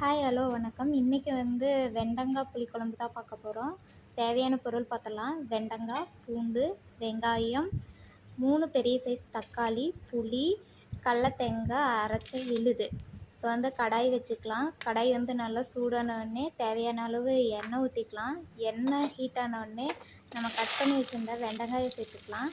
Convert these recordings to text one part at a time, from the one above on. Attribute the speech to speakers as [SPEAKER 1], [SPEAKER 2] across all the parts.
[SPEAKER 1] Hi hello வணக்கம். இன்றைக்கி வந்து வெண்டங்காய் புளிக்குழம்பு தான் பார்க்க போகிறோம் தேவையான பொருள் பார்த்தலாம் வெண்டங்காய் பூண்டு வெங்காயம் மூணு பெரிய சைஸ் தக்காளி புளி கடலத்தேங்காய் அரைச்சி விழுது. இப்போ வந்து கடாய் வச்சுக்கலாம். கடாய் வந்து நல்லா சூடான உடனே தேவையான அளவு எண்ணெய் ஊற்றிக்கலாம் எண்ணெய் ஹீட் ஆனவுடனே உடனே நம்ம கட் பண்ணி வச்சுருந்த வெண்டங்காயை சேர்த்துக்கலாம்.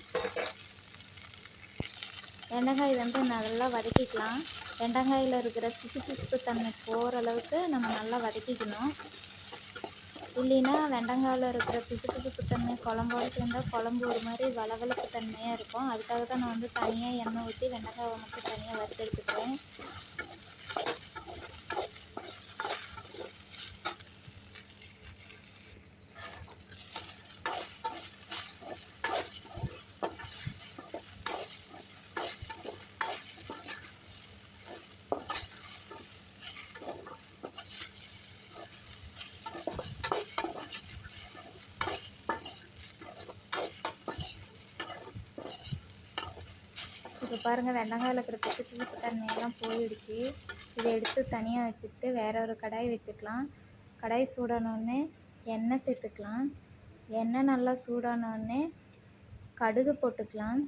[SPEAKER 1] வெண்டைக்காய் வந்து நல்லா வதக்கிக்கலாம். வெண்டங்காயில் இருக்கிற பிசு பிசுப்பு தன்மை போகிற அளவுக்கு நம்ம நல்லா வதக்கிக்கணும். இல்லைன்னா வெண்டங்காயில் இருக்கிற பிசு பிசுப்பு தன்மை குழம்போடு சேர்ந்தால் குழம்பு ஒரு மாதிரி வளவளப்பு தன்மையாக இருக்கும். அதுக்காக தான் நான் வந்து தனியாக எண்ணெய் ஊற்றி வெண்டைக்காவை மட்டும் தனியாக வறுத்து எடுத்துக்கிறேன் இப்போ பாருங்கள் வெண்டங்காயில் இருக்கிற பிசு பிசுப்பு தன்மையெல்லாம் போயிடுச்சு. இதை எடுத்து தனியாக வச்சுக்கிட்டு வேற ஒரு கடாய் வச்சுக்கலாம். கடாய் சூடானோடனே எண்ணெய் சேர்த்துக்கலாம். எண்ணெய் நல்லா சூடானோடனே கடுகு போட்டுக்கலாம்.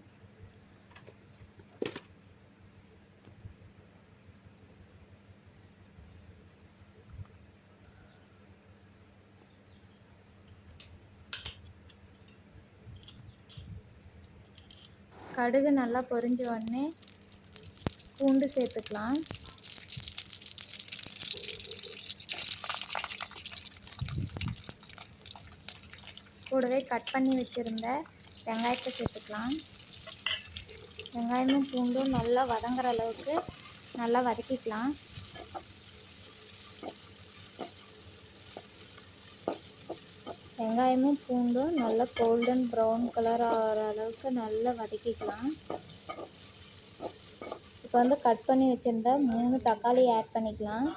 [SPEAKER 1] கடுகு நல்லா பொரிஞ்ச உடனே பூண்டு சேர்த்துக்கலாம். கூடவே கட் பண்ணி வச்சுருந்த வெங்காயத்தை சேர்த்துக்கலாம். வெங்காயமும் பூண்டும் நல்லா வதங்குற அளவுக்கு நல்லா வதக்கிக்கலாம். வெங்காயமும் பூண்டும் நல்லா கோல்டன் ப்ரௌன் கலர் ஆகிற அளவுக்கு நல்லா வதக்கிக்கலாம். இப்போ வந்து கட் பண்ணி வச்சுருந்த மூணு தக்காளி ஆட் பண்ணிக்கலாம்.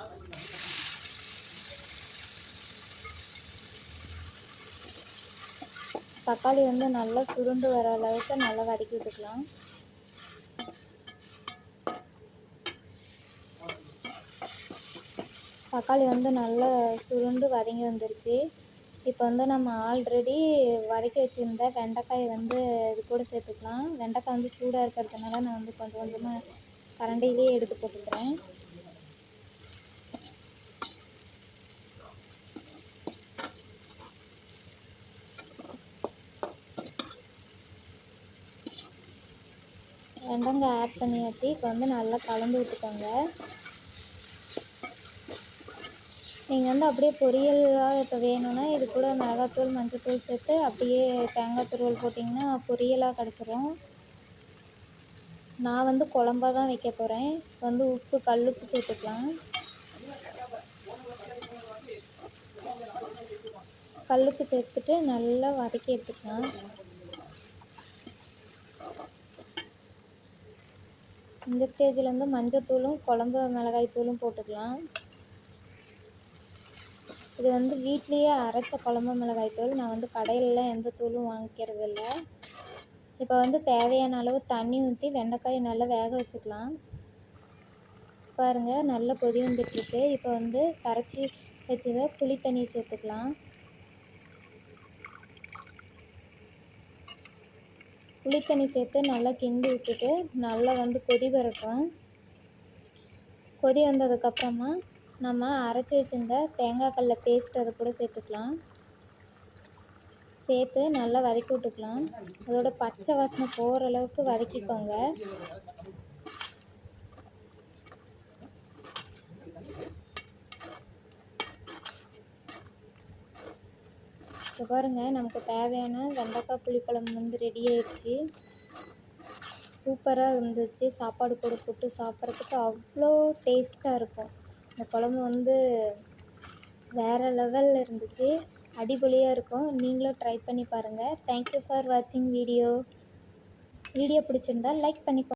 [SPEAKER 1] தக்காளி வந்து நல்லா சுருண்டு வர அளவுக்கு நல்லா வதக்கி விட்டுக்கலாம். தக்காளி வந்து நல்லா சுருண்டு வதங்கி வந்துருச்சு. இப்போ வந்து நம்ம ஆல்ரெடி வதக்கி வச்சுருந்த வெண்டைக்காயை வந்து இது கூட சேர்த்துக்கலாம். வெண்டைக்காய் வந்து சூடாக இருக்கிறதுனால நான் வந்து கொஞ்சம் கொஞ்சமாக கரண்டிலேயே எடுத்து போட்டுக்கிறேன். வெண்டங்காய் ஆட் பண்ணியாச்சு. இப்போ வந்து நல்லா கலந்து விட்டுக்கோங்க. நீங்கள் வந்து அப்படியே பொரியலாக இப்போ வேணும்னா இது கூட மிளகாத்தூள் மஞ்சத்தூள் சேர்த்து அப்படியே தேங்காய் துருவல் போட்டிங்கன்னா பொரியலாக கிடச்சிரும். நான் வந்து குழம்பா தான் வைக்க போகிறேன் வந்து உப்பு கல்லுப்பு சேர்த்துக்கலாம். கல்லுப்பு சேர்த்துட்டு நல்லா வதக்கி எடுத்துக்கலாம். இந்த ஸ்டேஜில் வந்து மஞ்சத்தூளும் குழம்பு மிளகாய் தூளும் போட்டுக்கலாம். இது வந்து வீட்லேயே அரைச்ச குழம்பு மிளகாய் தூள். நான் வந்து கடையிலலாம் எந்த தூளும் வாங்கிக்கிறது இல்லை இப்போ வந்து தேவையான அளவு தண்ணி ஊற்றி வெண்டைக்காயை நல்லா வேக வச்சுக்கலாம். பாருங்கள் நல்லா கொதி வந்துட்டுருக்கு. இப்போ வந்து கரைச்சி வச்சதை புளி தண்ணி சேர்த்துக்கலாம். புளி தண்ணி சேர்த்து நல்லா கிண்டி விட்டுட்டு நல்லா வந்து கொதி வரட்டும். கொதி வந்ததுக்கப்புறமா நம்ம அரைச்சி வச்சுருந்த தேங்காய் கடல பேஸ்ட் அதை கூட சேர்த்துக்கலாம். சேர்த்து நல்லா வதக்கி விட்டுக்கலாம். அதோட பச்சை வாசனை போகிற அளவுக்கு வதக்கிக்கோங்க. இப்போ பாருங்கள் நமக்கு தேவையான வெண்டைக்காய் புளிக்குழம்பு வந்து ரெடி ஆயிடுச்சு. சூப்பராக இருந்துச்சு. சாப்பாடு கூட போட்டு சாப்பிட்றதுக்கு அவ்வளோ டேஸ்ட்டாக இருக்கும். இந்த குழம்பு வந்து வேறு லெவலில் இருந்துச்சு. அடிபொலியாக இருக்கும். நீங்களும் ட்ரை பண்ணி பாருங்கள் தேங்க்யூ ஃபார் வாட்சிங் வீடியோ வீடியோ பிடிச்சிருந்தா லைக் பண்ணிக்கோ